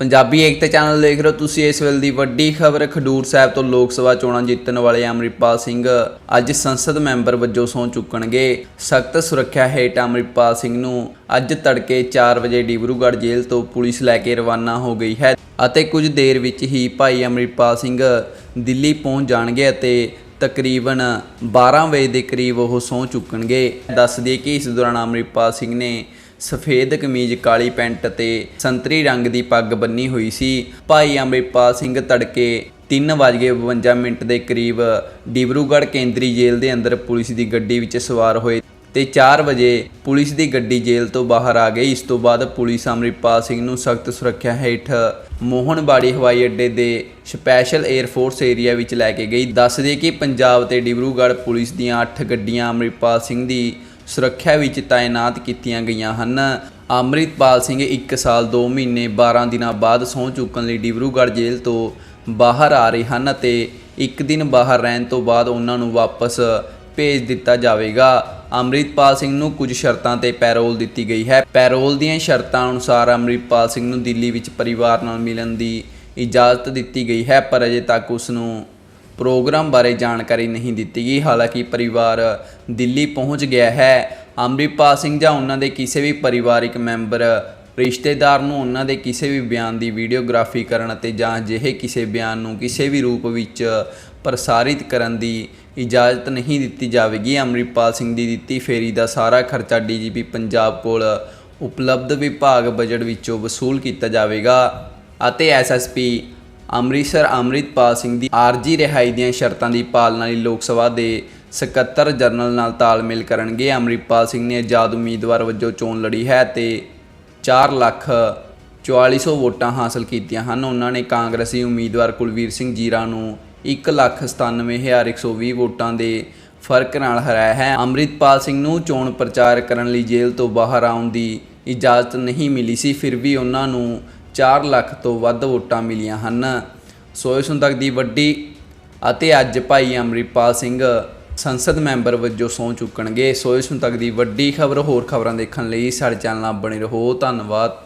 ਪੰਜਾਬੀ ਏਕਤਾ channel ਦੇਖ ਰਹੇ ਹੋ ਤੁਸੀਂ ਇਸ ਵੇਲੇ ਦੀ ਵੱਡੀ ਖਬਰ, ਖਡੂਰ ਸਾਹਿਬ ਤੋਂ ਲੋਕ ਸਭਾ ਚੋਣਾਂ ਜਿੱਤਣ ਵਾਲੇ ਅਮਰਿਤਪਾਲ ਸਿੰਘ ਅੱਜ ਸੰਸਦ ਮੈਂਬਰ ਵਜੋਂ ਸਹੁੰ ਚੁੱਕਣਗੇ। ਸਖਤ ਸੁਰੱਖਿਆ ਹੇਠ ਅਮਰਿਤਪਾਲ ਸਿੰਘ ਨੂੰ ਅੱਜ ਤੜਕੇ 4 ਵਜੇ ਡਿਬਰੂਗੜ੍ਹ ਜੇਲ੍ਹ ਤੋਂ ਪੁਲਿਸ ਲੈ ਕੇ ਰਵਾਨਾ ਹੋ ਗਈ ਹੈ ਅਤੇ ਕੁਝ ਦੇਰ ਵਿੱਚ ਹੀ ਭਾਈ ਅਮਰਿਤਪਾਲ ਸਿੰਘ ਦਿੱਲੀ ਪਹੁੰਚ ਜਾਣਗੇ ਅਤੇ ਤਕਰੀਬਨ 12 ਵਜੇ ਦੇ ਕਰੀਬ ਉਹ ਸਹੁੰ ਚੁੱਕਣਗੇ। ਦੱਸ ਦਈਏ ਕਿ ਇਸ ਦੌਰਾਨ ਅਮਰਿਤਪਾਲ ਸਿੰਘ ਨੇ ਸਫੇਦ ਕਮੀਜ਼, ਕਾਲੀ ਪੈਂਟ ਤੇ ਸੰਤਰੀ ਰੰਗ ਦੀ ਪੱਗ ਬੰਨੀ ਹੋਈ ਸੀ। ਭਾਈ ਅੰਮ੍ਰਿਤਪਾਲ ਸਿੰਘ ਤੜਕੇ 3:52 ਮਿੰਟ ਦੇ ਕਰੀਬ ਡਿਬਰੂਗੜ੍ਹ ਕੇਂਦਰੀ ਜੇਲ੍ਹ ਦੇ ਅੰਦਰ ਪੁਲਿਸ ਦੀ ਗੱਡੀ ਵਿੱਚ ਸਵਾਰ ਹੋਏ ਤੇ 4 ਵਜੇ ਪੁਲਿਸ ਦੀ ਗੱਡੀ ਜੇਲ੍ਹ ਤੋਂ ਬਾਹਰ ਆ ਗਈ। ਇਸ ਤੋਂ ਬਾਅਦ ਪੁਲਿਸ ਅੰਮ੍ਰਿਤਪਾਲ ਸਿੰਘ ਨੂੰ ਸਖਤ ਸੁਰੱਖਿਆ ਹੇਠ ਮੋਹਨਬਾੜੀ ਹਵਾਈ ਅੱਡੇ ਦੇ ਸਪੈਸ਼ਲ 에ਅਰ ਫੋਰਸ ਏਰੀਆ ਵਿੱਚ ਲੈ ਕੇ ਗਈ। ਦੱਸ ਕਿ ਪੰਜਾਬ ਤੇ ਡਿਬਰੂਗੜ੍ਹ ਪੁਲਿਸ ਦੀਆਂ 8 ਗੱਡੀਆਂ ਅੰਮ੍ਰਿਤਪਾਲ ਸਿੰਘ ਦੀ ਸੁਰੱਖਿਆ ਵਿੱਚ ਤਾਇਨਾਤ ਕੀਤੀਆਂ ਗਈਆਂ ਹਨ। ਅੰਮ੍ਰਿਤਪਾਲ ਸਿੰਘ 1 ਸਾਲ 2 ਮਹੀਨੇ 12 ਦਿਨਾਂ ਬਾਅਦ ਸਹੁੰ ਚੁੱਕਣ ਲਈ ਡਿਬਰੂਗੜ੍ਹ ਜੇਲ੍ਹ ਤੋਂ ਬਾਹਰ ਆ ਰਹੇ ਹਨ ਅਤੇ ਇੱਕ ਦਿਨ ਬਾਹਰ ਰਹਿਣ ਤੋਂ ਬਾਅਦ ਉਹਨਾਂ ਨੂੰ ਵਾਪਸ ਭੇਜ ਦਿੱਤਾ ਜਾਵੇਗਾ। ਅੰਮ੍ਰਿਤਪਾਲ ਸਿੰਘ ਨੂੰ ਕੁਝ ਸ਼ਰਤਾਂ ਤੇ ਪੈਰੋਲ ਦਿੱਤੀ ਗਈ ਹੈ। ਪੈਰੋਲ ਦੀਆਂ ਸ਼ਰਤਾਂ ਅਨੁਸਾਰ ਅੰਮ੍ਰਿਤਪਾਲ ਸਿੰਘ ਨੂੰ ਦਿੱਲੀ ਵਿੱਚ ਪਰਿਵਾਰ ਨਾਲ ਮਿਲਣ ਦੀ ਇਜਾਜ਼ਤ ਦਿੱਤੀ ਗਈ ਹੈ, ਪਰ ਅਜੇ ਤੱਕ ਉਸ ਨੂੰ ਪ੍ਰੋਗਰਾਮ ਬਾਰੇ ਜਾਣਕਾਰੀ ਨਹੀਂ ਦਿੱਤੀ ਗਈ। ਹਾਲਾਂਕਿ ਪਰਿਵਾਰ ਦਿੱਲੀ ਪਹੁੰਚ ਗਿਆ ਹੈ। ਅੰਮ੍ਰਿਤਪਾਲ ਸਿੰਘ ਜਾਂ ਉਹਨਾਂ ਦੇ ਕਿਸੇ ਵੀ ਪਰਿਵਾਰਿਕ ਮੈਂਬਰ, ਰਿਸ਼ਤੇਦਾਰ ਨੂੰ ਉਹਨਾਂ ਦੇ ਕਿਸੇ ਵੀ ਬਿਆਨ ਦੀ ਵੀਡੀਓਗ੍ਰਾਫੀ ਕਰਨ ਅਤੇ ਜਾਂ ਅਜਿਹੇ ਕਿਸੇ ਬਿਆਨ ਨੂੰ ਕਿਸੇ ਵੀ ਰੂਪ ਵਿੱਚ ਪ੍ਰਸਾਰਿਤ ਕਰਨ ਦੀ ਇਜਾਜ਼ਤ ਨਹੀਂ ਦਿੱਤੀ ਜਾਵੇਗੀ। ਅੰਮ੍ਰਿਤਪਾਲ ਸਿੰਘ ਦੀ ਦਿੱਤੀ ਫੇਰੀ ਦਾ ਸਾਰਾ ਖਰਚਾ ਡੀਜੀਪੀ ਪੰਜਾਬ ਕੋਲ ਉਪਲਬਧ ਵਿਭਾਗ ਬਜਟ ਵਿੱਚੋਂ ਵਸੂਲ ਕੀਤਾ ਜਾਵੇਗਾ ਅਤੇ ਐਸਐਸਪੀ ਅੰਮ੍ਰਿਤਸਰ ਅੰਮ੍ਰਿਤਪਾਲ ਸਿੰਘ ਦੀ ਆਰਜੀ ਰਿਹਾਈ ਦੀਆਂ ਸ਼ਰਤਾਂ ਦੀ ਪਾਲਣਾ ਲਈ ਲੋਕ ਸਭਾ ਦੇ ਸਕੱਤਰ ਜਨਰਲ ਨਾਲ ਤਾਲਮੇਲ ਕਰਨਗੇ। ਅੰਮ੍ਰਿਤਪਾਲ ਸਿੰਘ ਨੇ ਆਜ਼ਾਦ ਉਮੀਦਵਾਰ ਵਜੋਂ ਚੋਣ ਲੜੀ ਹੈ ਤੇ 4 ਲੱਖ 4400 ਵੋਟਾਂ ਹਾਸਲ ਕੀਤੀਆਂ ਹਨ। ਉਹਨਾਂ ਨੇ ਕਾਂਗਰਸੀ ਉਮੀਦਵਾਰ ਕੁਲਵੀਰ ਸਿੰਘ ਜੀਰਾ ਨੂੰ 197120 ਵੋਟਾਂ ਦੇ ਫ਼ਰਕ ਨਾਲ ਹਰਾਇਆ ਹੈ। ਅੰਮ੍ਰਿਤਪਾਲ ਸਿੰਘ ਨੂੰ ਚੋਣ ਪ੍ਰਚਾਰ ਕਰਨ ਲਈ ਜੇਲ੍ਹ ਤੋਂ ਬਾਹਰ ਆਉਣ ਦੀ ਇਜਾਜ਼ਤ ਨਹੀਂ ਮਿਲੀ ਸੀ। ਫਿਰ ਵੀ ਉਹਨਾਂ ਨੂੰ 4 ਲੱਖ ਤੋਂ ਵੱਧ ਵੋਟਾਂ ਮਿਲੀਆਂ ਹਨ। ਸੋ ਇਸ ਹੁਣ ਤੱਕ ਦੀ ਵੱਡੀ ਅਤੇ ਅੱਜ ਭਾਈ ਅੰਮ੍ਰਿਤਪਾਲ ਸਿੰਘ ਸੰਸਦ ਮੈਂਬਰ ਵਜੋਂ ਸਹੁੰ ਚੁੱਕਣਗੇ। ਸੋ ਇਸ ਹੁਣ ਤੱਕ ਦੀ ਵੱਡੀ ਖਬਰ ਹੋਰ ਖਬਰਾਂ ਦੇਖਣ ਲਈ ਸਾਡੇ ਚੈਨਲ ਨਾਲ ਬਣੇ ਰਹੋ। ਧੰਨਵਾਦ।